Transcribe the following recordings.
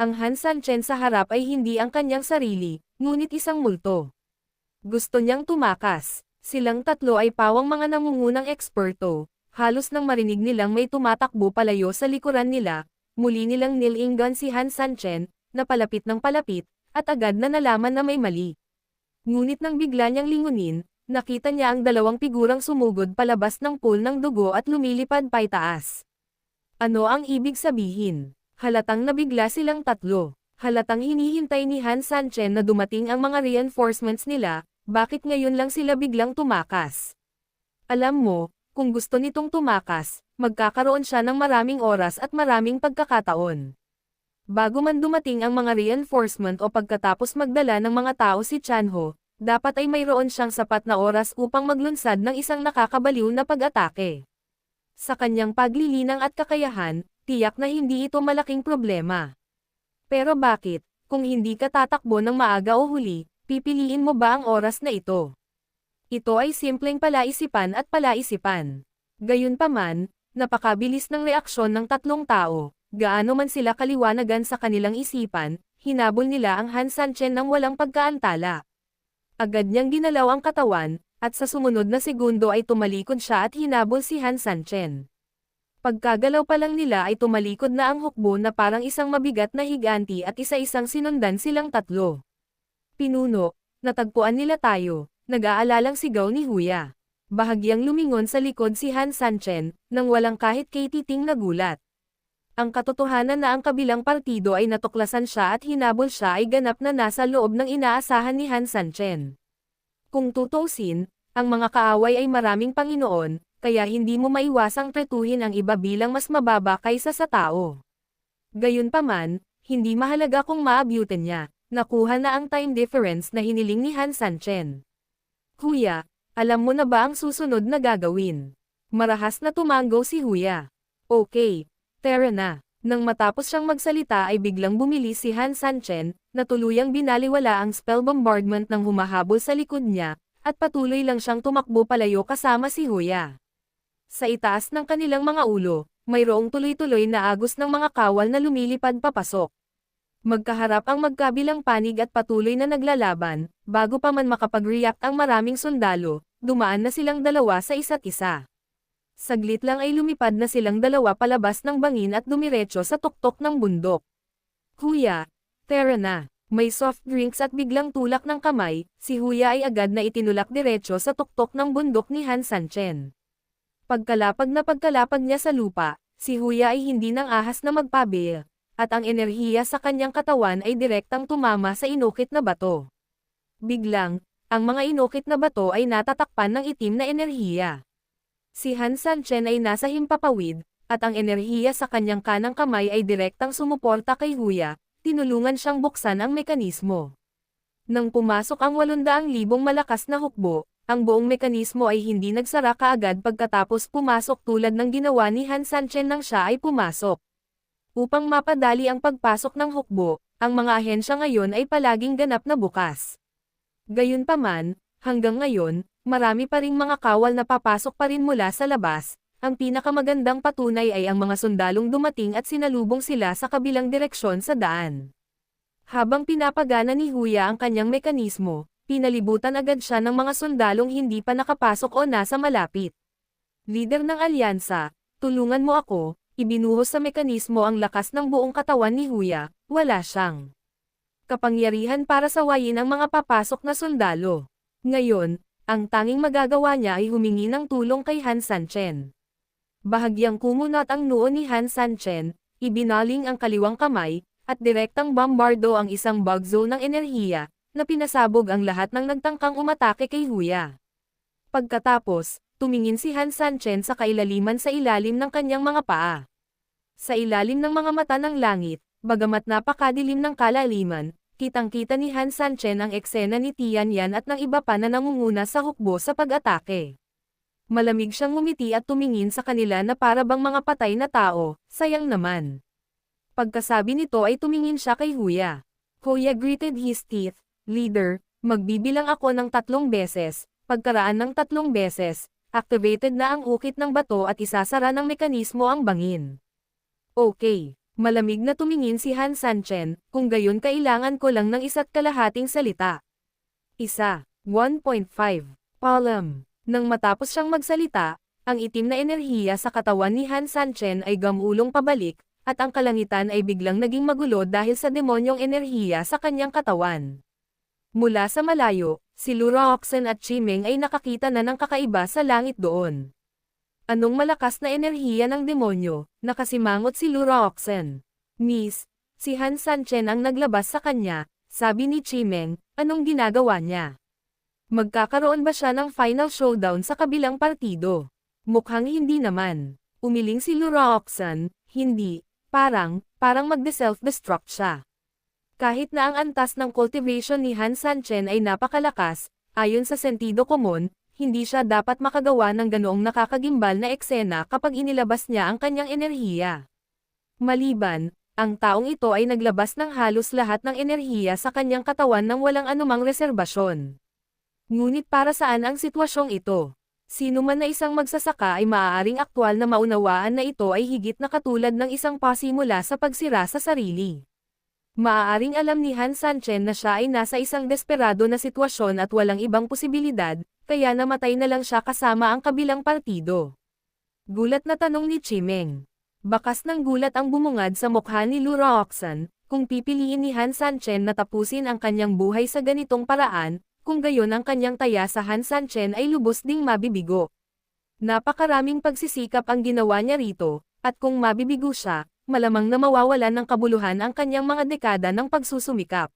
Ang Han Sanchen sa harap ay hindi ang kanyang sarili, ngunit isang multo. Gusto niyang tumakas. Silang tatlo ay pawang mga nangungunang eksperto. Halos nang marinig nilang may tumatakbo palayo sa likuran nila, muli nilang nilinggan si Han Sanchen, na palapit ng palapit, at agad na nalaman na may mali. Ngunit nang bigla niyang lingunin, nakita niya ang dalawang figurang sumugod palabas ng pool ng dugo at lumilipad paitaas. Ano ang ibig sabihin? Halatang nabigla silang tatlo. Halatang hinihintay ni Han Sanchen na dumating ang mga reinforcements nila, bakit ngayon lang sila biglang tumakas? Alam mo, kung gusto nitong tumakas, magkakaroon siya ng maraming oras at maraming pagkakataon. Bago man dumating ang mga reinforcement o pagkatapos magdala ng mga tao si Chanho, dapat ay mayroon siyang sapat na oras upang maglunsad ng isang nakakabaliw na pag-atake. Sa kanyang paglilinang at kakayahan, tiyak na hindi ito malaking problema. Pero bakit, kung hindi ka tatakbo ng maaga o huli, pipiliin mo ba ang oras na ito? Ito ay simpleng palaisipan at palaisipan. Gayunpaman, napakabilis ng reaksyon ng tatlong tao, gaano man sila kaliwanagan sa kanilang isipan, hinabol nila ang Han Sanchen ng walang pagkaantala. Agad niyang ginalaw ang katawan, at sa sumunod na segundo ay tumalikod siya at hinabol si Han Sanchen. Pagkagalaw pa lang nila ay tumalikod na ang hukbo na parang isang mabigat na higanti at isa-isang sinundan silang tatlo. Pinuno, natagpuan nila tayo, nag-aalalang sigaw ni Huya. Bahagyang lumingon sa likod si Han Sanchen, nang walang kahit katiting na gulat. Ang katotohanan na ang kabilang partido ay natuklasan siya at hinabol siya ay ganap na nasa loob ng inaasahan ni Han Sanchen. Kung tutusin, ang mga kaaway ay maraming Panginoon, kaya hindi mo maiwasang tretuhin ang iba bilang mas mababa kaysa sa tao. Gayunpaman, hindi mahalaga kung maabutin niya, nakuha na ang time difference na hiniling ni Han Sanchen. Huya, alam mo na ba ang susunod na gagawin? Marahas na tumango si Huya. Okay, tara na. Nang matapos siyang magsalita ay biglang bumili si Han Sanchen, na tuluyang binaliwala ang spell bombardment ng humahabol sa likod niya, at patuloy lang siyang tumakbo palayo kasama si Huya. Sa itaas ng kanilang mga ulo, mayroong tuloy-tuloy na agos ng mga kawal na lumilipad papasok. Magkaharap ang magkabilang panig at patuloy na naglalaban, bago pa man makapag-react ang maraming sundalo, dumaan na silang dalawa sa isa't isa. Saglit lang ay lumipad na silang dalawa palabas ng bangin at dumiretso sa tuktok ng bundok. Huya, tara na. May soft drinks at biglang tulak ng kamay, si Huya ay agad na itinulak diretso sa tuktok ng bundok ni Han Sanchen. Pagkalapag na pagkalapag niya sa lupa, si Huya ay hindi nang ahas na magpabil, at ang enerhiya sa kanyang katawan ay direktang tumama sa inukit na bato. Biglang, ang mga inukit na bato ay natatakpan ng itim na enerhiya. Si Han Sanchen ay nasa himpapawid, at ang enerhiya sa kanyang kanang kamay ay direktang sumuporta kay Huya, tinulungan siyang buksan ang mekanismo. Nang pumasok ang 800,000 malakas na hukbo, ang buong mekanismo ay hindi nagsara kaagad pagkatapos pumasok tulad ng ginawa ni Han Sanchen nang siya ay pumasok. Upang mapadali ang pagpasok ng hukbo, ang mga ahensya ngayon ay palaging ganap na bukas. Gayunpaman, hanggang ngayon, marami pa ring mga kawal na papasok pa rin mula sa labas, ang pinakamagandang patunay ay ang mga sundalong dumating at sinalubong sila sa kabilang direksyon sa daan. Habang pinapagana ni Huya ang kanyang mekanismo, pinalibutan agad siya ng mga sundalong hindi pa nakapasok o nasa malapit. Leader ng alyansa, tulungan mo ako, ibinuhos sa mekanismo ang lakas ng buong katawan ni Huya, wala siyang kapangyarihan para sawayin ang mga papasok na sundalo. Ngayon, ang tanging magagawa niya ay humingi ng tulong kay Han Sanchen. Bahagyang kumunot ang noo ni Han Sanchen, ibinaling ang kaliwang kamay, at direktang bombardo ang isang bug zone ng enerhiya, na pinasabog ang lahat ng nagtangkang umatake kay Huya. Pagkatapos, tumingin si Han Sanchen sa kailaliman sa ilalim ng kanyang mga paa. Sa ilalim ng mga mata ng langit, bagamat napakadilim ng kalaliman, kitang-kita ni Han Sanchen ang eksena ni Tian Yan at ng iba pa na nangunguna sa hukbo sa pag-atake. Malamig siyang ngumiti at tumingin sa kanila na para bang mga patay na tao, sayang naman. Pagkasabi nito ay tumingin siya kay Huya. Huya gritted his teeth, Leader, magbibilang ako ng tatlong beses, pagkaraan ng tatlong beses, activated na ang ukit ng bato at isasara ng mekanismo ang bangin. Okay, malamig na tumingin si Han Sanchen, kung gayon kailangan ko lang ng isa't kalahating salita. Isa, 1.5, Palm. Nang matapos siyang magsalita, ang itim na enerhiya sa katawan ni Han Sanchen ay gamulong pabalik, at ang kalangitan ay biglang naging magulo dahil sa demonyong enerhiya sa kanyang katawan. Mula sa malayo, si Lura Oxen at Chimeng ay nakakita na ng kakaiba sa langit doon. Anong malakas na enerhiya ng demonyo, nakasimangot si Lura Oxen. Miss, si Han Sanchen ang naglabas sa kanya, sabi ni Chimeng, anong ginagawa niya? Magkakaroon ba siya ng final showdown sa kabilang partido? Mukhang hindi naman. Umiling si Lura Oxen, hindi, parang, parang magde-self-destruct siya. Kahit na ang antas ng cultivation ni Han Sanchen ay napakalakas, ayon sa sentido komon, hindi siya dapat makagawa ng ganoong nakakagimbal na eksena kapag inilabas niya ang kanyang enerhiya. Maliban, ang taong ito ay naglabas ng halos lahat ng enerhiya sa kanyang katawan nang walang anumang reserbasyon. Ngunit para saan ang sitwasyong ito? Sino man na isang magsasaka ay maaaring aktwal na maunawaan na ito ay higit na katulad ng isang pasimula sa pagsira sa sarili. Maaaring alam ni Han Sanchen na siya ay nasa isang desperado na sitwasyon at walang ibang posibilidad, kaya namatay na lang siya kasama ang kabilang partido. Gulat na tanong ni Chimeng. Bakas ng gulat ang bumungad sa mukha ni Lura Oxen, kung pipiliin ni Han Sanchen na tapusin ang kanyang buhay sa ganitong paraan, kung gayon ang kanyang taya sa Han Sanchen ay lubos ding mabibigo. Napakaraming pagsisikap ang ginawa niya rito, at kung mabibigo siya, malamang na mawawalan ng kabuluhan ang kanyang mga dekada ng pagsusumikap.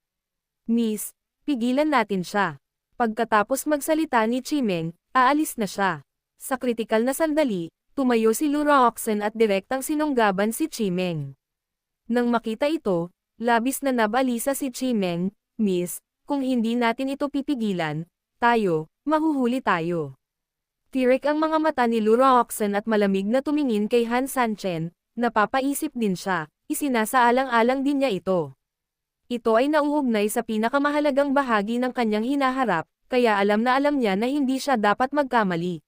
Miss, pigilan natin siya. Pagkatapos magsalita ni Chimeng, aalis na siya. Sa kritikal na sandali, tumayo si Lura Oxen at direktang sinunggaban si Chimeng. Nang makita ito, labis na nabalisa si Chimeng, Miss, kung hindi natin ito pipigilan, tayo, mahuhuli tayo. Tirik ang mga mata ni Lura Oxen at malamig na tumingin kay Han Sanchen, napapaisip din siya, isinasaalang-alang din niya ito. Ito ay nauugnay sa pinakamahalagang bahagi ng kanyang hinaharap, kaya alam na alam niya na hindi siya dapat magkamali.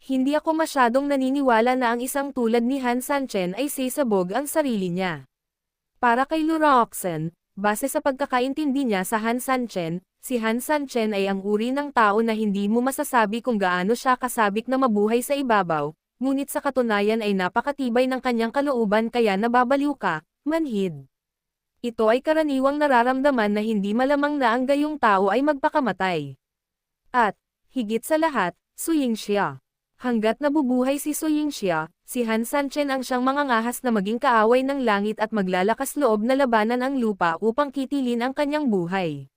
Hindi ako masyadong naniniwala na ang isang tulad ni Han Sanchen ay sisabog ang sarili niya. Para kay Lura Oxen, base sa pagkakaintindi niya sa Han Sanchen, si Han Sanchen ay ang uri ng tao na hindi mo masasabi kung gaano siya kasabik na mabuhay sa ibabaw, ngunit sa katunayan ay napakatibay ng kanyang kalooban kaya nababaliw ka, manhid. Ito ay karaniwang nararamdaman na hindi malamang na ang gayong tao ay magpakamatay. At, higit sa lahat, suying siya. Hanggat nabubuhay si Suying siya, si Han Sanchen ang siyang mangangahas na maging kaaway ng langit at maglalakas loob na labanan ang lupa upang kitilin ang kanyang buhay.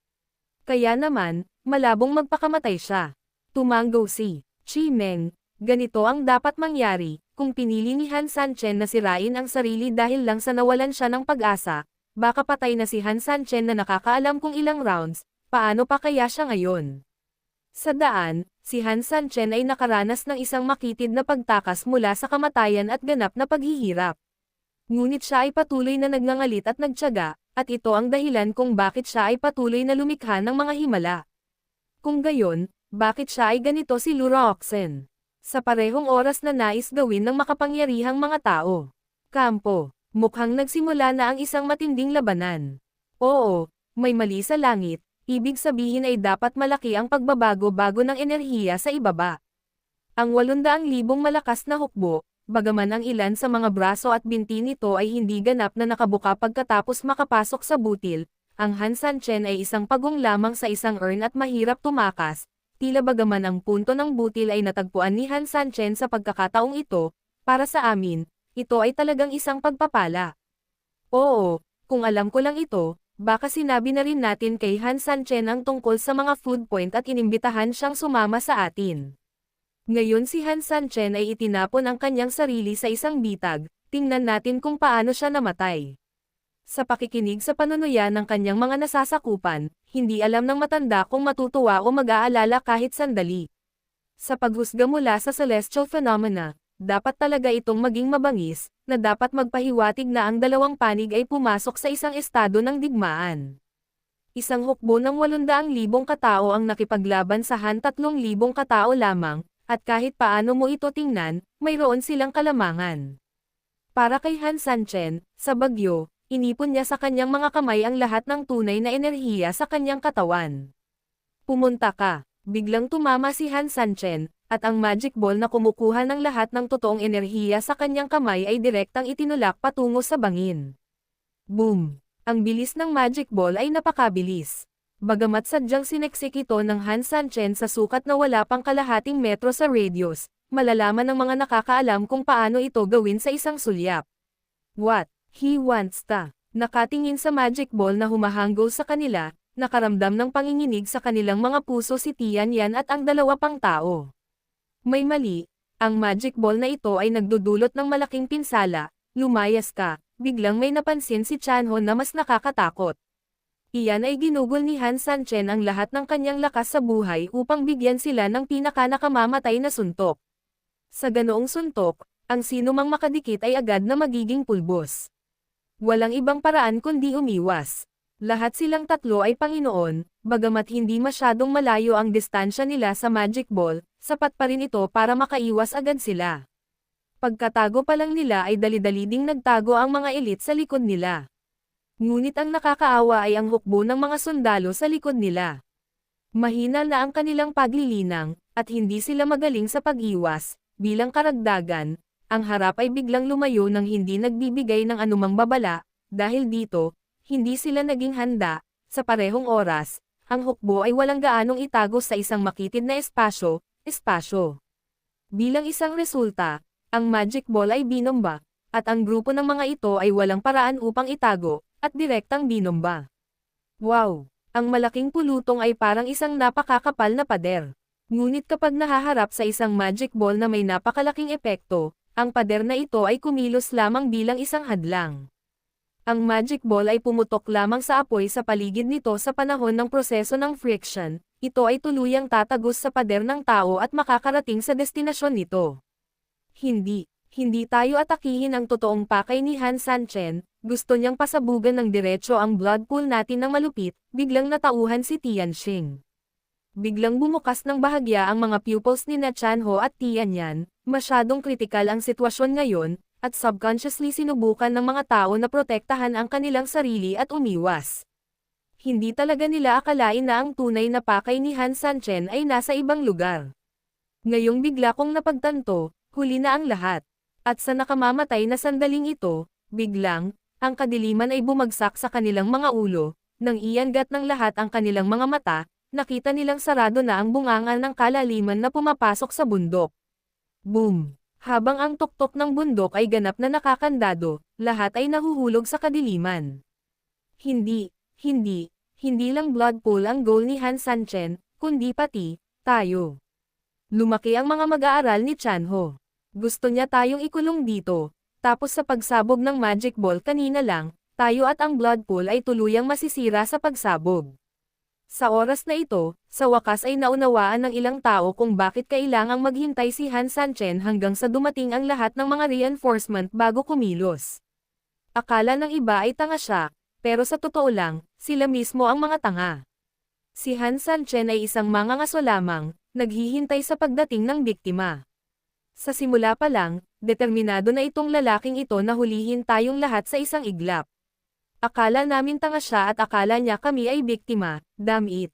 Kaya naman, malabong magpakamatay siya. Tumango si Chi Meng, ganito ang dapat mangyari, kung pinili ni Han Sanchen na sirain ang sarili dahil lang sa nawalan siya ng pag-asa, baka patay na si Han Sanchen na nakakaalam kung ilang rounds, paano pa kaya siya ngayon? Sa daan, si Han Sanchen ay nakaranas ng isang makitid na pagtakas mula sa kamatayan at ganap na paghihirap. Ngunit siya ay patuloy na nagngangalit at nagtyaga, at ito ang dahilan kung bakit siya ay patuloy na lumikha ng mga himala. Kung gayon, bakit siya ay ganito si Lura Oxen? Sa parehong oras na nais gawin ng makapangyarihang mga tao. Kampo, mukhang nagsimula na ang isang matinding labanan. Oo, may mali sa langit, ibig sabihin ay dapat malaki ang pagbabago bago ng enerhiya sa ibaba. Ang 800,000 malakas na hukbo, bagaman ang ilan sa mga braso at binti nito ay hindi ganap na nakabuka pagkatapos makapasok sa butil, ang Han San Chen ay isang pagong lamang sa isang urn at mahirap tumakas, tila bagaman ang punto ng butil ay natagpuan ni Han San Chen sa pagkakataong ito, para sa amin, ito ay talagang isang pagpapala. Oo, kung alam ko lang ito, baka sinabi na rin natin kay Han San Chen ang tungkol sa mga food point at inimbitahan siyang sumama sa atin. Ngayon si Han San Chen ay itinapon ang kanyang sarili sa isang bitag, tingnan natin kung paano siya namatay. Sa pakikinig sa panunuya ng kanyang mga nasasakupan, hindi alam ng matanda kung matutuwa o mag-aalala kahit sandali. Sa paghusga mula sa celestial phenomena, dapat talaga itong maging mabangis, na dapat magpahiwatig na ang dalawang panig ay pumasok sa isang estado ng digmaan. Isang hukbo ng 800,000 katao ang nakipaglaban sa Han 3,000 katao lamang, at kahit paano mo ito tingnan, mayroon silang kalamangan. Para kay Han Sanchen, sa bagyo, inipon niya sa kanyang mga kamay ang lahat ng tunay na enerhiya sa kanyang katawan. Pumunta ka, biglang tumama si Han Sanchen, at ang magic ball na kumukuha ng lahat ng totoong enerhiya sa kanyang kamay ay direktang itinulak patungo sa bangin. Boom! Ang bilis ng magic ball ay napakabilis. Bagamat sadyang sineksik ito ng Han Sanchen sa sukat na wala pang kalahating metro sa radius, malalaman ng mga nakakaalam kung paano ito gawin sa isang sulyap. What? He wants ta. Nakatingin sa magic ball na humahanggol sa kanila, nakaramdam ng panginginig sa kanilang mga puso si Tian Yan at ang dalawa pang tao. May mali, ang magic ball na ito ay nagdudulot ng malaking pinsala, lumayas ka, biglang may napansin si Chanho na mas nakakatakot. Iyan ay ginugol ni Han Sanchen ang lahat ng kanyang lakas sa buhay upang bigyan sila ng pinaka-nakamamatay na suntok. Sa ganoong suntok, ang sino mang makadikit ay agad na magiging pulbos. Walang ibang paraan kundi umiwas. Lahat silang tatlo ay Panginoon, bagamat hindi masyadong malayo ang distansya nila sa Magic Ball, sapat pa rin ito para makaiwas agad sila. Pagkatago pa lang nila ay dali-dali ding nagtago ang mga elit sa likod nila. Ngunit ang nakakaawa ay ang hukbo ng mga sundalo sa likod nila. Mahina na ang kanilang paglilinang, at hindi sila magaling sa pag-iwas, bilang karagdagan, ang harap ay biglang lumayo nang hindi nagbibigay ng anumang babala, dahil dito, hindi sila naging handa, sa parehong oras, ang hukbo ay walang gaanong itago sa isang makitid na espasyo, espasyo. Bilang isang resulta, ang magic ball ay binomba, at ang grupo ng mga ito ay walang paraan upang itago, at direktang binomba. Wow! Ang malaking pulutong ay parang isang napakakapal na pader. Ngunit kapag nahaharap sa isang magic ball na may napakalaking epekto, ang pader na ito ay kumilos lamang bilang isang hadlang. Ang magic ball ay pumutok lamang sa apoy sa paligid nito sa panahon ng proseso ng friction, ito ay tuluyang tatagos sa pader ng tao at makakarating sa destinasyon nito. Hindi, hindi tayo atakihin ang totoong pakay ni Han Sanchen, gusto niyang pasabugan ng diretsyo ang blood pool natin ng malupit, biglang natauhan si Tianxing. Biglang bumukas ng bahagya ang mga pupils ni na Chanho at Tianyan, masyadong kritikal ang sitwasyon ngayon, at subconsciously sinubukan ng mga tao na protektahan ang kanilang sarili at umiwas. Hindi talaga nila akalain na ang tunay na pakay ni Han Sanchen ay nasa ibang lugar. Ngayong bigla kong napagtanto, huli na ang lahat. At sa nakamamatay na sandaling ito, biglang, ang kadiliman ay bumagsak sa kanilang mga ulo, nang iyangat ng lahat ang kanilang mga mata, nakita nilang sarado na ang bungangan ng kalaliman na pumapasok sa bundok. Boom! Habang ang tuktok ng bundok ay ganap na nakakandado, lahat ay nahuhulog sa kadiliman. Hindi, hindi, hindi lang blood pool ang goal ni Han Sanchen, kundi pati, tayo. Lumaki ang mga mag-aaral ni Chanho. Gusto niya tayong ikulong dito, tapos sa pagsabog ng magic ball kanina lang, tayo at ang blood pool ay tuluyang masisira sa pagsabog. Sa oras na ito, sa wakas ay naunawaan ng ilang tao kung bakit kailangang maghintay si Han Sanchen hanggang sa dumating ang lahat ng mga reinforcement bago kumilos. Akala ng iba ay tanga siya, pero sa totoo lang, sila mismo ang mga tanga. Si Han Sanchen ay isang mangangaso lamang, naghihintay sa pagdating ng biktima. Sa simula pa lang, determinado na itong lalaking ito na hulihin tayong lahat sa isang iglap. Akala namin tanga siya at akala niya kami ay biktima, damn it.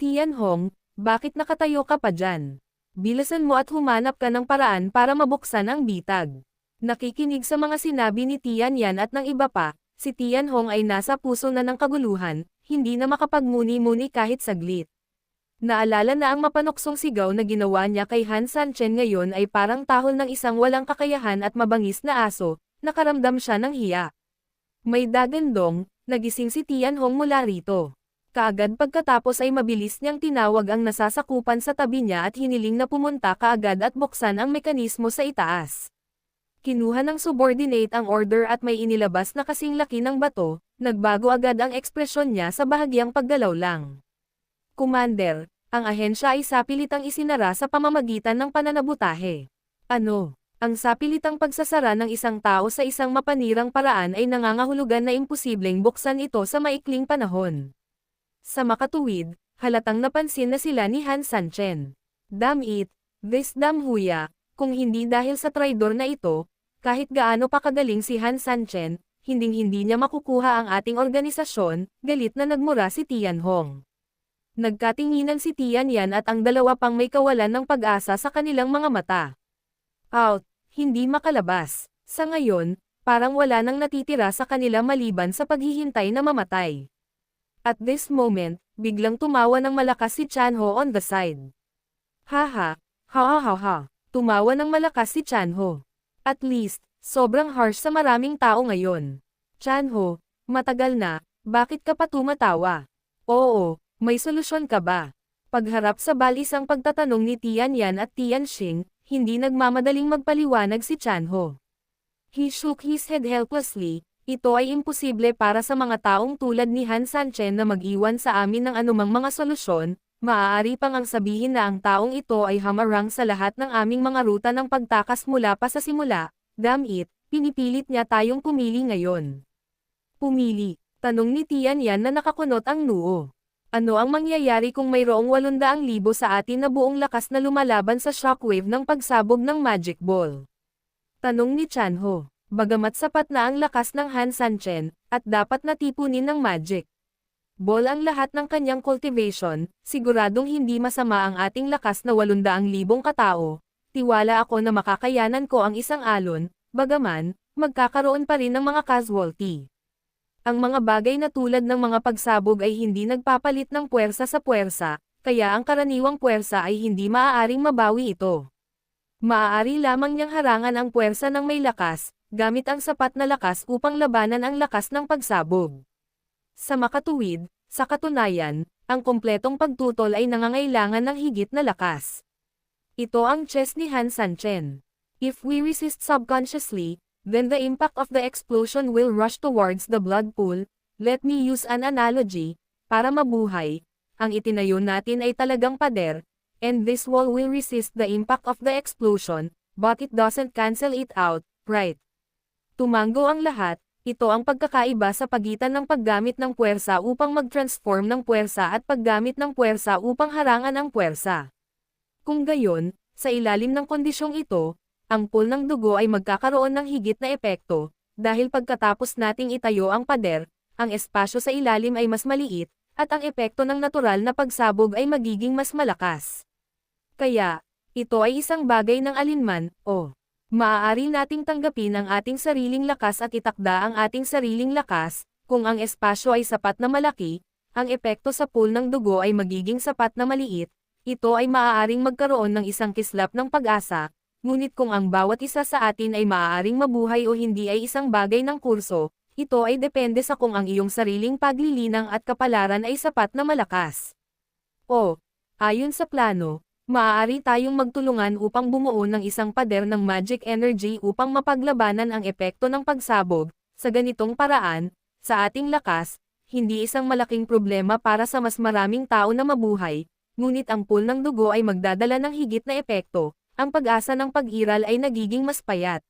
Tian Hong, bakit nakatayo ka pa dyan? Bilasan mo at humanap ka ng paraan para mabuksan ang bitag. Nakikinig sa mga sinabi ni Tian Yan at ng iba pa, si Tian Hong ay nasa puso na ng kaguluhan, hindi na makapagmuni-muni kahit saglit. Naalala na ang mapanoksong sigaw na ginawa niya kay Han Sanchen ngayon ay parang tahol ng isang walang kakayahan at mabangis na aso, nakaramdam siya ng hiya. May dagandong, nagising si Tian Hong mula rito. Kaagad pagkatapos ay mabilis niyang tinawag ang nasasakupan sa tabi niya at hiniling na pumunta kaagad at buksan ang mekanismo sa itaas. Kinuha ng subordinate ang order at may inilabas na kasing laki ng bato, nagbago agad ang ekspresyon niya sa bahagyang paggalaw lang. Commander, ang ahensya ay sapilitang isinara sa pamamagitan ng pananabutahe. Ano? Ang sapilitang pagsasara ng isang tao sa isang mapanirang paraan ay nangangahulugan na imposibleng buksan ito sa maikling panahon. Sa makatuwid, halatang napansin na sila ni Han Sanchen. Damn it, this damn huya, kung hindi dahil sa traidor na ito, kahit gaano pa kagaling si Han Sanchen, hinding-hindi niya makukuha ang ating organisasyon, galit na nagmura si Tian Hong. Nagkatinginan si Tian Yan at ang dalawa pang may kawalan ng pag-asa sa kanilang mga mata. Out, hindi makalabas. Sa ngayon, parang wala nang natitira sa kanila maliban sa paghihintay na mamatay. At this moment, biglang tumawa ng malakas si Chanho on the side. Haha, ha ha ha ha, tumawa ng malakas si Chanho. At least, sobrang harsh sa maraming tao ngayon. Chanho, matagal na, bakit ka pa tumatawa? Oo, may solusyon ka ba? Pagharap sa balisang pagtatanong ni Tian Yan at Tian Xing, hindi nagmamadaling magpaliwanag si Chanho. He shook his head helplessly, ito ay imposible para sa mga taong tulad ni Han Sanchen na mag-iwan sa amin ng anumang mga solusyon, maaari pang ang sabihin na ang taong ito ay hamarang sa lahat ng aming mga ruta ng pagtakas mula pa sa simula, damn it, pinipilit niya tayong pumili ngayon. Pumili, tanong ni Tian Yan na nakakunot ang noo. Ano ang mangyayari kung mayroong 800,000 sa atin na buong lakas na lumalaban sa shockwave ng pagsabog ng Magic Ball? Tanong ni Chanho. Bagamat sapat na ang lakas ng Han Sanchen, at dapat natipunin ng Magic Ball ang lahat ng kanyang cultivation, siguradong hindi masama ang ating lakas na 800,000 katao. Tiwala ako na makakayanan ko ang isang alon, bagaman, magkakaroon pa rin ng mga casualty. Ang mga bagay na tulad ng mga pagsabog ay hindi nagpapalit ng puwersa sa puwersa, kaya ang karaniwang puwersa ay hindi maaaring mabawi ito. Maaari lamang niyang harangan ang puwersa ng may lakas, gamit ang sapat na lakas upang labanan ang lakas ng pagsabog. Sa makatuwid, sa katunayan, ang kompletong pagtutol ay nangangailangan ng higit na lakas. Ito ang chess ni Han Sanchen. If we resist subconsciously, then the impact of the explosion will rush towards the blood pool. Let me use an analogy, para mabuhay, ang itinayo natin ay talagang pader, and this wall will resist the impact of the explosion, but it doesn't cancel it out, right? Tumango ang lahat, ito ang pagkakaiba sa pagitan ng paggamit ng puwersa upang mag-transform ng puwersa at paggamit ng puwersa upang harangan ang puwersa. Kung gayon, sa ilalim ng kondisyong ito, ang pool ng dugo ay magkakaroon ng higit na epekto, dahil pagkatapos nating itayo ang pader, ang espasyo sa ilalim ay mas maliit, at ang epekto ng natural na pagsabog ay magiging mas malakas. Kaya, ito ay isang bagay ng alinman, o maaari nating tanggapin ang ating sariling lakas at itakda ang ating sariling lakas, kung ang espasyo ay sapat na malaki, ang epekto sa pool ng dugo ay magiging sapat na maliit, ito ay maaaring magkaroon ng isang kislap ng pag-asa, ngunit kung ang bawat isa sa atin ay maaaring mabuhay o hindi ay isang bagay ng kurso, ito ay depende sa kung ang iyong sariling paglilinang at kapalaran ay sapat na malakas. O, ayon sa plano, maaari tayong magtulungan upang bumuo ng isang pader ng magic energy upang mapaglabanan ang epekto ng pagsabog, sa ganitong paraan, sa ating lakas, hindi isang malaking problema para sa mas maraming tao na mabuhay, ngunit ang pool ng dugo ay magdadala ng higit na epekto, ang pag-asa ng pag-iral ay nagiging mas payat.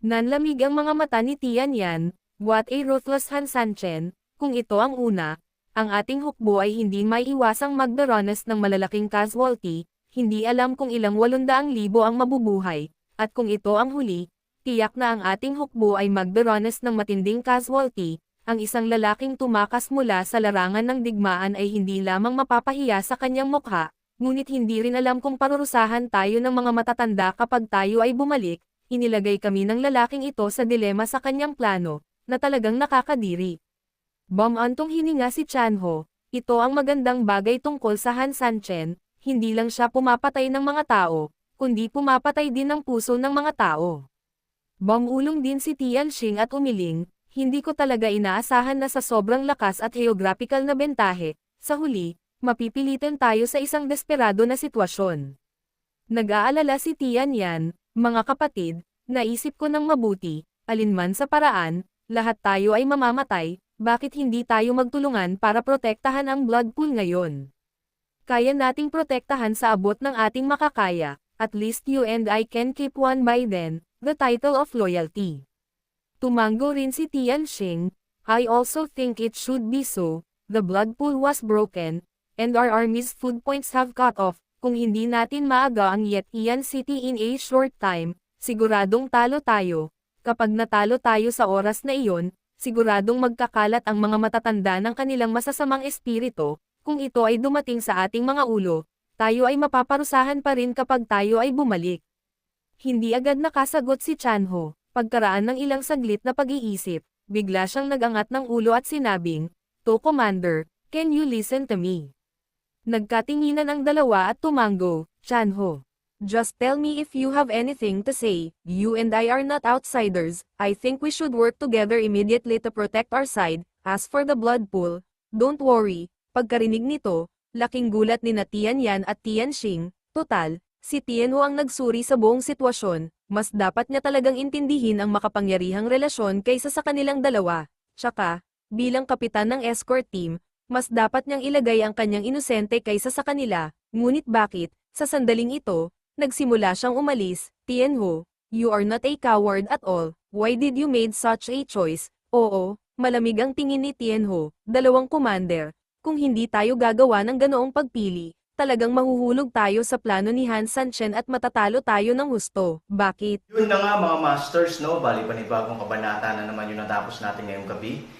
Nanlamig ang mga mata ni Tian Yan, what a ruthless Han Sanchen, kung ito ang una, ang ating hukbo ay hindi may iwasang magdaranas ng malalaking casualty, hindi alam kung ilang 800,000 ang mabubuhay, at kung ito ang huli, tiyak na ang ating hukbo ay magdaranas ng matinding casualty, ang isang lalaking tumakas mula sa larangan ng digmaan ay hindi lamang mapapahiya sa kanyang mukha, ngunit hindi rin alam kung parurusahan tayo ng mga matatanda kapag tayo ay bumalik, inilagay kami ng lalaking ito sa dilema sa kanyang plano, na talagang nakakadiri. Bumantong hininga si Chanho, ito ang magandang bagay tungkol sa Han Sanchen, hindi lang siya pumapatay ng mga tao, kundi pumapatay din ng puso ng mga tao. Bumulong din si Tian Xing at umiling, hindi ko talaga inaasahan na sa sobrang lakas at geographical na bentahe, sa huli, mapipilitan tayo sa isang desperado na sitwasyon. Nag-aalala si Tian Yan, mga kapatid, naisip ko ng mabuti, alinman sa paraan, lahat tayo ay mamamatay, bakit hindi tayo magtulungan para protektahan ang blood pool ngayon? Kaya nating protektahan sa abot ng ating makakaya, at least you and I can keep one by then, the title of loyalty. Tumango rin si Tian Xing, I also think it should be so, the blood pool was broken, and our army's food points have cut off, kung hindi natin maaga ang Yet Ian City in a short time, siguradong talo tayo, kapag natalo tayo sa oras na iyon, siguradong magkakalat ang mga matatanda ng kanilang masasamang espiritu, kung ito ay dumating sa ating mga ulo, tayo ay mapaparusahan pa rin kapag tayo ay bumalik. Hindi agad nakasagot si Chanho, pagkaraan ng ilang saglit na pag-iisip, bigla siyang nagangat ng ulo at sinabing, To Commander, can you listen to me? Nagkatinginan ang dalawa at tumango, Chanho. Just tell me if you have anything to say, you and I are not outsiders, I think we should work together immediately to protect our side, as for the blood pool, don't worry, pagkarinig nito, laking gulat ni na Tian Yan at Tian Xing, total, si Tian Ho ang nagsuri sa buong sitwasyon, mas dapat niya talagang intindihin ang makapangyarihang relasyon kaysa sa kanilang dalawa, tsaka, bilang kapitan ng escort team, mas dapat niyang ilagay ang kanyang inosente kaysa sa kanila, ngunit bakit, sa sandaling ito, nagsimula siyang umalis, Tien Ho, you are not a coward at all, why did you made such a choice? Oo, malamig ang tingin ni Tien Ho, dalawang commander, kung hindi tayo gagawa ng ganoong pagpili, talagang mahuhulog tayo sa plano ni Han Sanchen at matatalo tayo ng husto. Bakit? Yun na nga mga masters, no? Bali panibagong kabanata na naman yung natapos natin ngayong gabi.